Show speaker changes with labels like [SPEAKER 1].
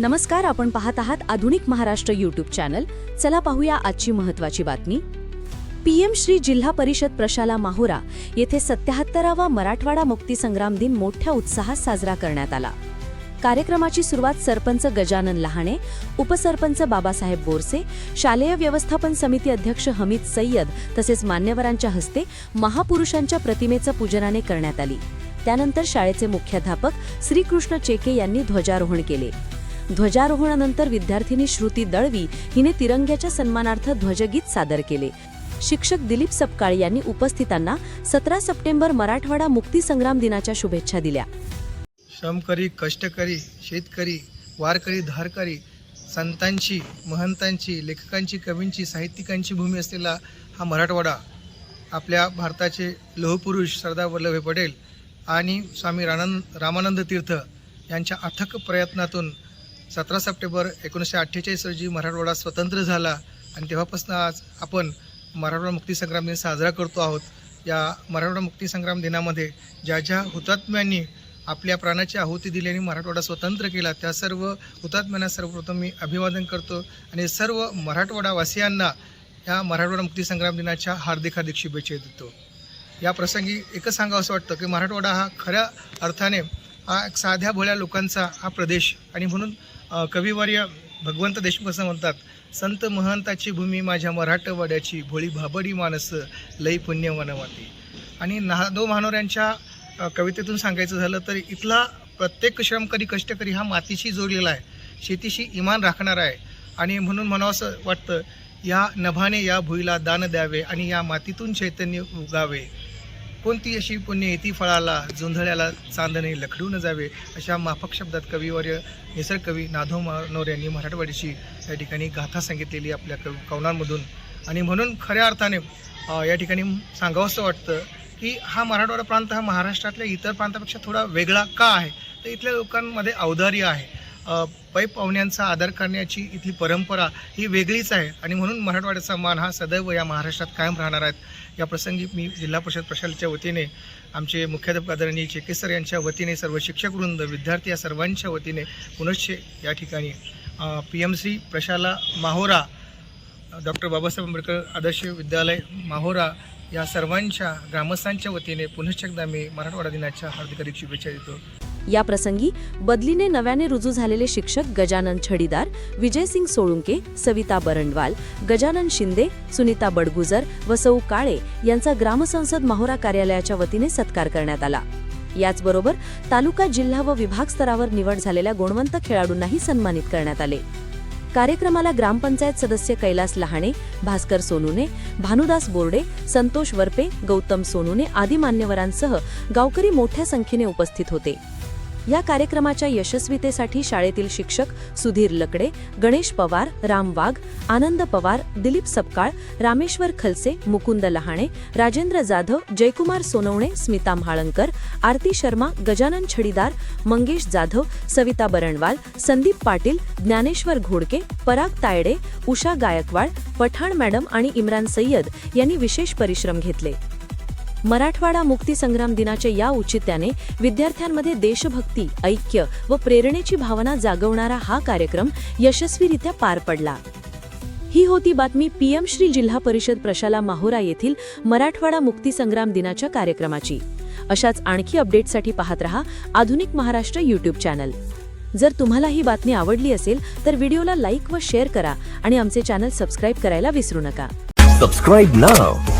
[SPEAKER 1] नमस्कार आपण पाहत आहात आधुनिक महाराष्ट्र यूट्यूब चॅनल चला पाहूया आजची महत्वाची बातमी. पीएम श्री जिल्हा परिषद प्रशाला माहुरा येथे सत्याहत्तरावा मराठवाडा मुक्तीसंग्राम दिन मोठ्या उत्साहात साजरा करण्यात आला. कार्यक्रमाची सुरुवात सरपंच गजानन लहाणे उपसरपंच बाबासाहेब बोरसे शालेय व्यवस्थापन समिती अध्यक्ष हमीद सय्यद तसेच मान्यवरांच्या हस्ते महापुरुषांच्या प्रतिमेचं पूजनाने करण्यात आली. त्यानंतर शाळेचे मुख्याध्यापक श्रीकृष्ण चेके यांनी ध्वजारोहण केले. ध्वजारोहणानंतर विद्यार्थिनी श्रुती दळवी हिने तिरंग्याच्या सन्मानार्थ ध्वजगीत सादर केले. शिक्षक दिलीप सपकाळ यांनी उपस्थितांना सतरा सप्टेंबर मराठवाडा मुक्तीसंग्राम दिनाच्या शुभेच्छा दिल्या.
[SPEAKER 2] श्रमकरी कष्टकरी शेतकरी वारकरी धारकरी संतांची महंतांची लेखकांची कवींची साहित्यिकांची भूमी असलेला हा मराठवाडा आपल्या भारताचे लोहपुरुष सरदार वल्लभभाई पटेल आणि स्वामी रानंद रामानंद तीर्थ यांच्या अथक प्रयत्नातून सतरा सप्टेंबर एकोणीसशे अठ्ठेचाळीस रोजी मराठवाडा स्वतंत्र झाला आणि तेव्हापासून आज आपण मराठवाडा मुक्तीसंग्राम दिन साजरा करतो आहोत. या मराठवाडा मुक्तीसंग्राम दिनामध्ये ज्या ज्या हुतात्म्यांनी आपल्या प्राणाची आहुती दिली आणि मराठवाडा स्वतंत्र केला त्या सर्व हुतात्म्यांना सर्वप्रथम मी अभिवादन करतो आणि सर्व मराठवाडावासियांना या मराठवाडा मुक्तीसंग्राम दिनाच्या हार्दिक हार्दिक शुभेच्छा देतो. या प्रसंगी एकच सांगावं असं वाटतं की मराठवाडा हा खऱ्या अर्थाने हा एक साध्या भोळ्या लोकांचा हा प्रदेश आणि म्हणून कविवर्य भगवंत देशमुख असं म्हणतात संत महंताची भूमी माझ्या मराठवाड्याची भोळी भाबडी माणसं लई पुण्य वनवाती आणि नादो महानोऱ्यांच्या कवितेतून सांगायचं झालं तर इथला प्रत्येक श्रमकरी कष्टकरी हा मातीशी जोडलेला आहे शेतीशी इमान राखणारा आहे. आणि म्हणून म्हणावं असं वाटतं या नभाने या भुईला दान द्यावे आणि या मातीतून चैतन्य उगावे. कोणती अशी पुण्य येती फळाला जोंधळ्याला चांदणे लखडून जावे अशा माफक शब्दात कविवर्य निसर्ग कवी नाधो मानोर यांनी मराठवाडीची या ठिकाणी गाथा सांगितलेली आपल्या कव कवनांमधून. आणि म्हणून खऱ्या अर्थाने या ठिकाणी सांगावंसं वाटतं की हा मराठवाडा प्रांत हा महाराष्ट्रातल्या इतर प्रांतापेक्षा थोडा वेगळा का आहे? तर इथल्या लोकांमध्ये औदार्य आहे. पै पाहुण्यांचा आदर करण्याची इथली परंपरा ही वेगळीच आहे. आणि म्हणून मराठवाड्याचा मान हा सदैव या महाराष्ट्रात कायम राहणार आहेत या प्रसंगी मी जिल्हा परिषद प्रशालेच्या वतीने आमचे मुख्याध्यापक आदरणीय चेकेसर यांच्या वतीने सर्व शिक्षकवृंद विद्यार्थी या सर्वांच्या वतीने पुनश्च या ठिकाणी पी एम सी प्रशाला माहोरा डॉक्टर बाबासाहेब आंबेडकर आदर्श विद्यालय माहोरा या सर्वांच्या ग्रामस्थांच्या वतीने पुनश्च एकदा मी मराठवाडा दिनाच्या हार्दिक हार्दिक शुभेच्छा देतो.
[SPEAKER 1] या प्रसंगी बदलीने नव्याने रुजू झालेले शिक्षक गजानन छडीदार विजयसिंग सोळुंके सविता बरंडवाल गजानन शिंदे सुनीता बडगुजर व सौ काळे यांचा ग्रामसंसद माहोरा कार्यालयाच्या वतीने सत्कार करण्यात आला. याचबरोबर तालुका जिल्हा व विभाग स्तरावर निवड झालेल्या गुणवंत खेळाडूंनाही सन्मानित करण्यात आले. कार्यक्रमाला ग्रामपंचायत सदस्य कैलास लहाणे भास्कर सोनुने भानुदास बोर्डे संतोष वरपे गौतम सोनुने आदी मान्यवरांसह गावकरी मोठ्या संख्येने उपस्थित होते. या कार्यक्रमाच्या यशस्वीतेसाठी शाळेतील शिक्षक सुधीर लकडे गणेश पवार राम वाघ आनंद पवार दिलीप सपकाळ रामेश्वर खलसे मुकुंद लहाणे राजेंद्र जाधव जयकुमार सोनवणे स्मिता म्हाळंकर आरती शर्मा गजानन छडीदार मंगेश जाधव सविता बरणवाल संदीप पाटील ज्ञानेश्वर घोडके पराग तायडे उषा गायकवाड पठाण मॅडम आणि इम्रान सय्यद यांनी विशेष परिश्रम घेतले. मराठवाडा मुक्तीसंग्राम दिनाच्या या औचित्याने विद्यार्थ्यांमध्ये देशभक्ती ऐक्य व प्रेरणेची भावना जागवणारा हा कार्यक्रम यशस्वीरित्या पार पडला. ही होती बातमी पीएम श्री जिल्हा परिषद प्रशाला माहोरा येथील मराठवाडा मुक्ती संग्राम दिनाच्या कार्यक्रमाची. अशाच आणखी अपडेटसाठी पाहत रहा आधुनिक महाराष्ट्र यूट्यूब चॅनल जर तुम्हाला ही बातमी आवडली असेल तर व्हिडिओला लाईक व शेअर करा आणि आमचे चॅनल सबस्क्राईब करायला विसरू नका.
[SPEAKER 3] Subscribe now.